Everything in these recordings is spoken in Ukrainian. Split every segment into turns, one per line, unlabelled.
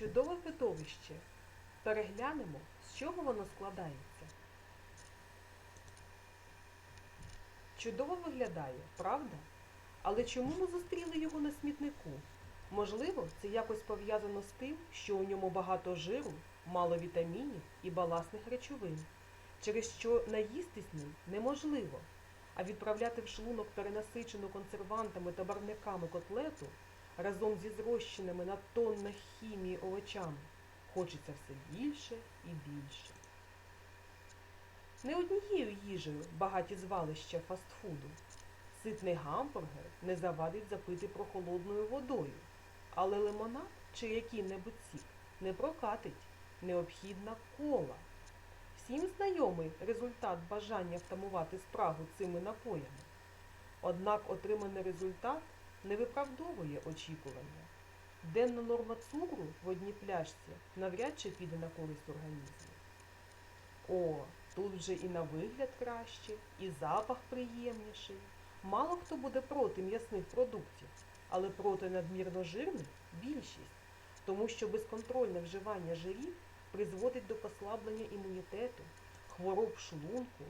Чудове видовище. Переглянемо, з чого воно складається. Чудово виглядає, правда? Але чому ми зустріли його на смітнику? Можливо, це якось пов'язано з тим, що у ньому багато жиру, мало вітамінів і баласних речовин, через що наїстись ним неможливо, а відправляти в шлунок перенасичену консервантами та барвниками котлету разом зі зрощеними на тоннах хімії овочами хочеться все більше і більше. Не однією їжею багаті звалища фастфуду. Ситний гамбургер не завадить запити прохолодною водою, але лимонад чи який-небудь сік не прокатить, необхідна кола. Всім знайомий результат бажання втамувати спрагу цими напоями. Однак отриманий результат не виправдовує очікування. Денна норма цукру в одній пляшці навряд чи піде на користь організму. О, тут вже і на вигляд краще, і запах приємніший. Мало хто буде проти м'ясних продуктів, але проти надмірно жирних більшість, тому що безконтрольне вживання жирів призводить до послаблення імунітету, хвороб шлунку,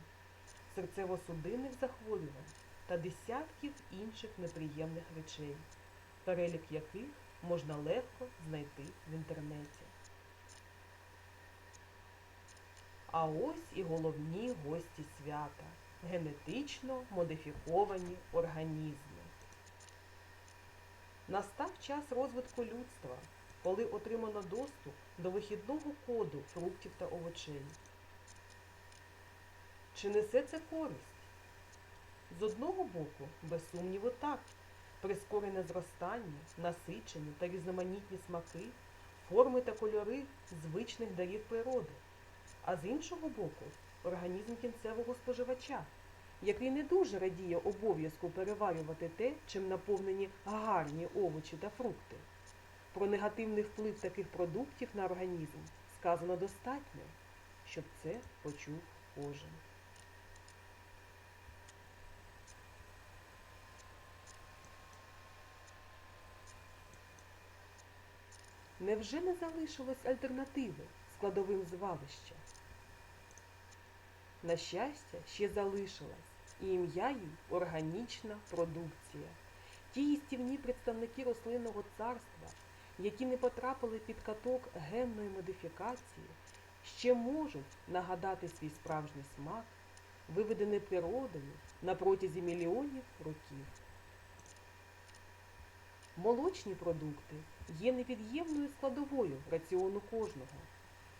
серцево-судинних захворювань та десятків інших неприємних речей, перелік яких можна легко знайти в інтернеті. А ось і головні гості свята генетично модифіковані організми. Настав час розвитку людства, коли отримано доступ до вихідного коду фруктів та овочей. Чи несе це користь? З одного боку, без сумніву, так. Прискорене зростання, насичені та різноманітні смаки, форми та кольори звичних дарів природи. А з іншого боку, організм кінцевого споживача, який не дуже радіє обов'язку переварювати те, чим наповнені гарні овочі та фрукти. Про негативний вплив таких продуктів на організм сказано достатньо, щоб це почув кожен. Невже не залишилось альтернативи складовим звалища? На щастя, ще залишилась, і ім'я їй органічна продукція. Ті їстівні представники рослинного царства, які не потрапили під каток генної модифікації, ще можуть нагадати свій справжній смак, виведений природою на протязі мільйонів років. Молочні продукти є невід'ємною складовою раціону кожного.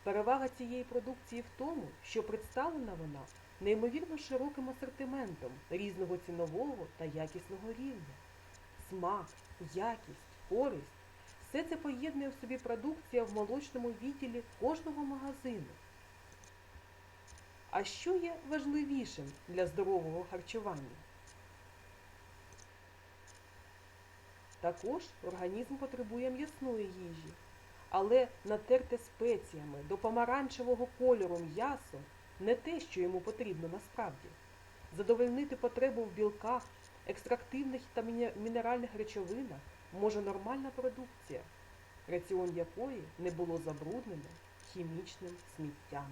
Перевага цієї продукції в тому, що представлена вона неймовірно широким асортиментом різного цінового та якісного рівня. Смак, якість, користь все це поєднує в собі продукція в молочному відділі кожного магазину. А що є важливішим для здорового харчування? Також організм потребує м'ясної їжі, але натерте спеціями до помаранчевого кольору м'ясо не те, що йому потрібно насправді. Задовольнити потребу в білках, екстрактивних та мінеральних речовинах може нормальна продукція, раціон якої не було забруднено хімічним сміттям.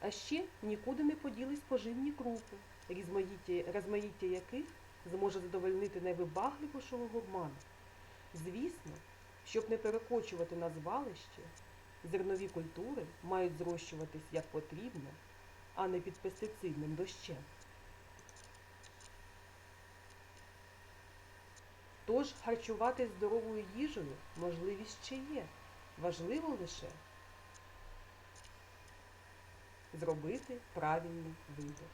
А ще нікуди не поділись поживні крупи, розмаїття яких зможе задовольнити найвибагливішого гурмана. Звісно, щоб не перекочувати на звалище, зернові культури мають зрощуватись як потрібно, а не під пестицидним дощем. Тож харчуватись здоровою їжею можливість ще є. Важливо лише зробити правильний вибір.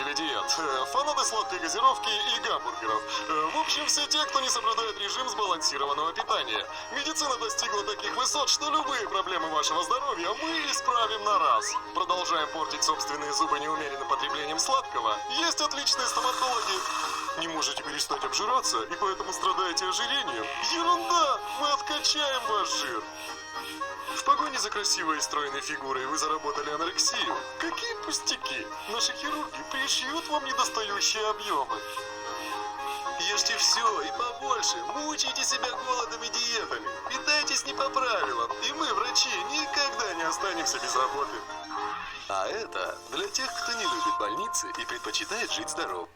Любители диет, э, фанаты сладкой газировки и гамбургеров. Э, В общем, все те, кто не соблюдает режим сбалансированного питания. Медицина достигла таких высот, что любые проблемы вашего здоровья мы исправим на раз. Продолжаем портить собственные зубы неумеренным потреблением сладкого. Есть отличные стоматологи. Не можете перестать обжираться и поэтому страдаете ожирением? Ерунда! Мы откачаем ваш жир! В погоне за красивой и стройной фигурой вы заработали анорексию? Какие пустяки! Наши хирурги пришьют вам недостающие объемы. Ешьте все и побольше, мучайте себя голодом и диетами, питайтесь не по правилам, и мы, врачи, никогда не останемся без работы. А это для тех, кто не любит больницы и предпочитает жить здоров.